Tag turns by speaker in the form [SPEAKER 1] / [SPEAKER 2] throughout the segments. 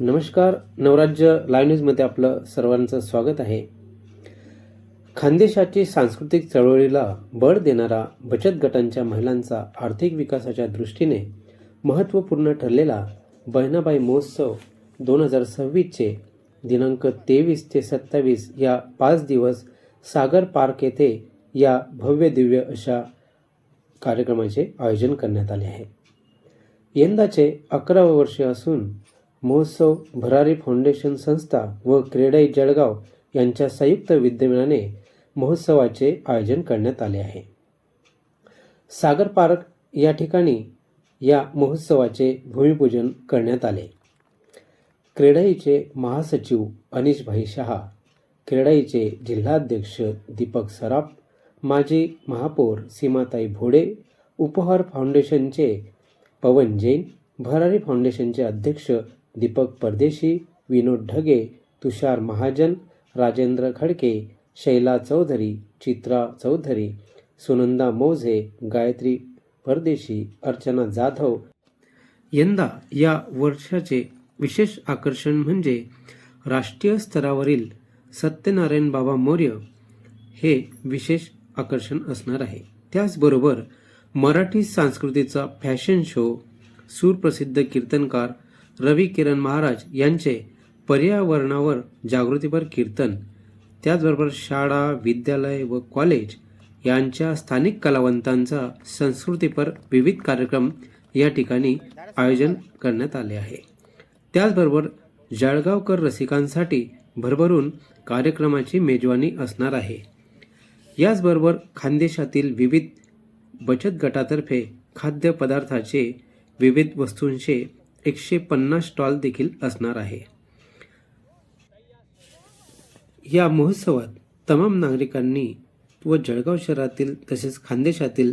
[SPEAKER 1] नमस्कार. नवराज्य लाईव्ह न्यूजमध्ये आपलं सर्वांचं स्वागत आहे. खानदेशाची सांस्कृतिक चळवळीला बळ देणारा बचत गटांच्या महिलांचा आर्थिक विकासाच्या दृष्टीने महत्त्वपूर्ण ठरलेला बहिणाबाई महोत्सव दोन हजार सव्वीसचे दिनांक तेवीस ते सत्तावीस या पाच दिवस सागर पार्क येथे या भव्य दिव्य अशा कार्यक्रमाचे आयोजन करण्यात आले आहे. यंदाचे अकरावं वर्ष असून महोत्सव भरारी फाउंडेशन संस्था व क्रेडाई जळगाव यांच्या संयुक्त विद्यमानाने महोत्सवाचे आयोजन करण्यात आले आहे. सागर पार्क या ठिकाणी या महोत्सवाचे भूमिपूजन करण्यात आले. क्रेडाईचे महासचिव अनिशभाई शहा क्रेडाईचे जिल्हाध्यक्ष दीपक सराफ माजी महापौर सीमाताई भोडे उपहार फाउंडेशनचे पवन जैन भरारी फाउंडेशनचे अध्यक्ष दीपक परदेशी विनोद ढगे तुषार महाजन राजेंद्र खडके शैला चौधरी चित्रा चौधरी सुनंदा मौझे गायत्री परदेशी अर्चना जाधव. यंदा या वर्षाचे विशेष आकर्षण म्हणजे राष्ट्रीय स्तरावरील सत्यनारायण बाबा मौर्य हे विशेष आकर्षण असणार आहे. त्याचबरोबर मराठी संस्कृतीचा फॅशन शो सुप्रसिद्ध कीर्तनकार रवी किरण महाराज यांचे पर्यावरणावर जागृतीपर कीर्तन. त्याचबरोबर शाळा विद्यालय व कॉलेज यांच्या स्थानिक कलावंतांचा संस्कृतीपर विविध कार्यक्रम या ठिकाणी आयोजन करण्यात आले आहे. त्याचबरोबर जळगावकर रसिकांसाठी भरभरून कार्यक्रमाची मेजवानी असणार आहे. याचबरोबर खानदेशातील विविध बचत गटातर्फे खाद्यपदार्थाचे विविध वस्तूंचे एकशे पन्नास स्टॉल देखील असणार आहे. या महोत्सवात तमाम नागरिकांनी व जळगाव शहरातील तसेच खानदेशातील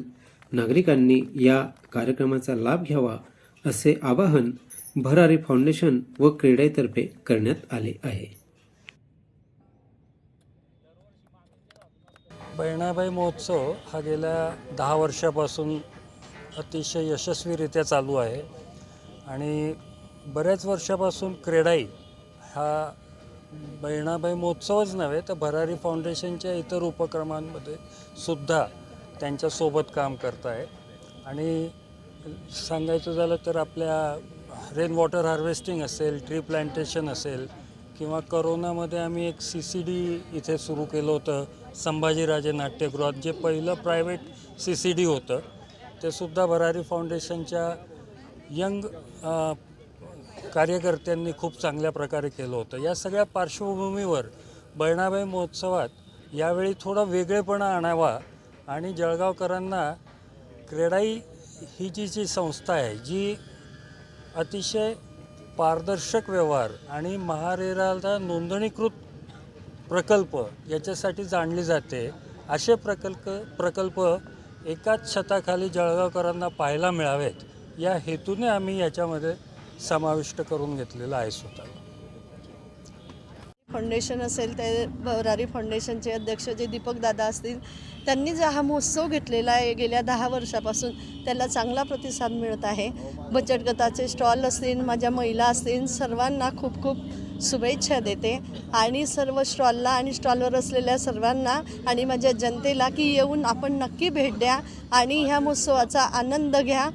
[SPEAKER 1] नागरिकांनी या कार्यक्रमाचा लाभ घ्यावा असे आवाहन भरारी फाउंडेशन व क्रीडाईतर्फे करण्यात आले आहे.
[SPEAKER 2] बहिणाबाई महोत्सव हा गेल्या दहा वर्षापासून अतिशय यशस्वीरित्या चालू आहे. आणि बऱ्याच वर्षापासून क्रेडाई हा बहिणाबाई महोत्सवच नव्हे तर भरारी फाउंडेशनच्या इतर उपक्रमांमध्ये सुद्धा त्यांच्यासोबत काम करत आहे आणि सांगायचं झालं तर आपल्या रेन वॉटर हार्वेस्टिंग असेल ट्री प्लांटेशन असेल किंवा करोनामध्ये आम्ही एक सी सी डी इथे सुरू केलं होतं संभाजीराजे नाट्यगृहात जे पहिलं प्रायव्हेट सी सी डी होतं ते सुद्धा भरारी फाउंडेशनच्या यंग अ, कार्यकर्त्यांनी खूप चांगल्या प्रकारे केलं होतं. या सगळ्या पार्श्वभूमीवर बहिणाबाई महोत्सवात यावेळी थोडा वेगळेपणा आणावा आणि जळगावकरांना क्रेडाई ही जी जी संस्था आहे जी अतिशय पारदर्शक व्यवहार आणि महारेराला नोंदणीकृत प्रकल्प याच्यासाठी जाणली जाते असे प्रकल्प प्रकल्प एकाच छताखाली जळगावकरांना पाहायला मिळावेत. या हेतूने आम्ही याच्यामध्ये समाविष्ट करून घेतलेलं आहे स्वतःला.
[SPEAKER 3] फाउंडेशन असेल ते भरारी फाउंडेशनचे अध्यक्ष जे दीपक दादा असतील त्यांनी जो हा महोत्सव घेतलेला आहे गेल्या दहा वर्षापासून त्याला चांगला प्रतिसाद मिळत आहे. बचत गटाचे स्टॉल असतील माझ्या महिला असतील सर्वांना खूप खूप शुभेच्छा देते. आणि सर्व स्टॉलला आणि स्टॉलवर असलेल्या सर्वांना आणि माझ्या जनतेला की येऊन आपण नक्की भेट द्या आणि ह्या महोत्सवाचा आनंद घ्या.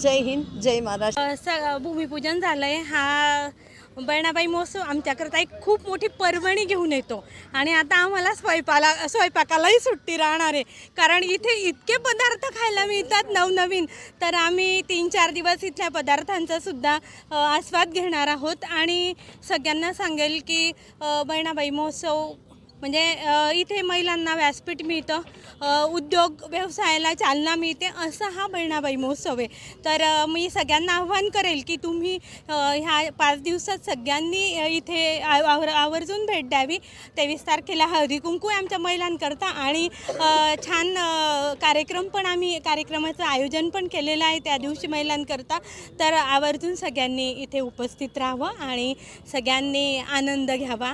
[SPEAKER 3] जय हिंद जय महाराष्ट्र.
[SPEAKER 4] स भूमिपूजन झालं आहे हा बहिणाबाई महोत्सव आमच्याकरता एक खूप मोठी पर्वणी घेऊन येतो. आणि आता आम्हाला स्वयंपाला स्वयंपाकालाही सुट्टी राहणार आहे. कारण इथे इतके पदार्थ खायला मिळतात नवनवीन. तर आम्ही तीन चार दिवस इथल्या पदार्थांचा सुद्धा आस्वाद घेणार आहोत. आणि सगळ्यांना सांगेल की बहिणाबाई महोत्सव म्हणजे इथे महिलांना व्यासपीठ मिळतं उद्योग व्यवसायाला चालना मिळते असा हा बहिणाबाई महोत्सव आहे. तर मी सगळ्यांना आव्हान करेल की तुम्ही ह्या पाच दिवसात सगळ्यांनी इथे आव- आवर आवर्जून भेट द्यावी. तेवीस तारखेला हळदी कुंकू आमच्या महिलांकरता आणि छान कार्यक्रम पण आम्ही कार्यक्रमाचं आयोजन पण केलेलं आहे त्या दिवशी महिलांकरता. तर आवर्जून सगळ्यांनी इथे उपस्थित राहावं आणि सगळ्यांनी आनंद घ्यावा.